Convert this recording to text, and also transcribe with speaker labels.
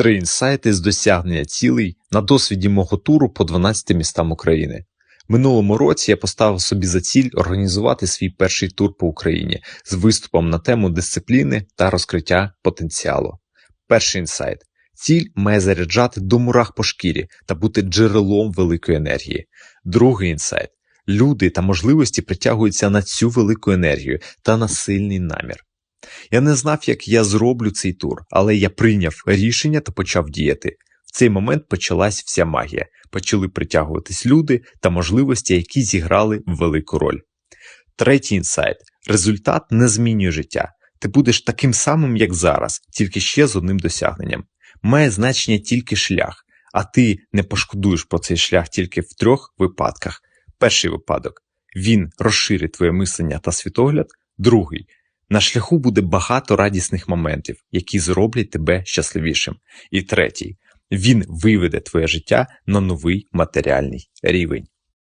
Speaker 1: Три інсайти з досягнення цілей на досвіді мого туру по 12 містам України. Минулому році я поставив собі за ціль організувати свій перший тур по Україні з виступом на тему дисципліни та розкриття потенціалу. Перший інсайт. Ціль має заряджати до мурах по шкірі та бути джерелом великої енергії. Другий інсайт. Люди та можливості притягуються на цю велику енергію та на сильний намір. Я не знав, як я зроблю цей тур, але я прийняв рішення та почав діяти. В цей момент почалась вся магія. Почали притягуватись люди та можливості, які зіграли велику роль. Третій інсайт: результат не змінює життя. Ти будеш таким самим, як зараз, тільки ще з одним досягненням. Має значення тільки шлях, а ти не пошкодуєш про цей шлях тільки в трьох випадках. Перший випадок він розширить твоє мислення та світогляд. Другий на шляху буде багато радісних моментів, які зроблять тебе щасливішим. І третій він виведе твоє життя на новий матеріальний рівень.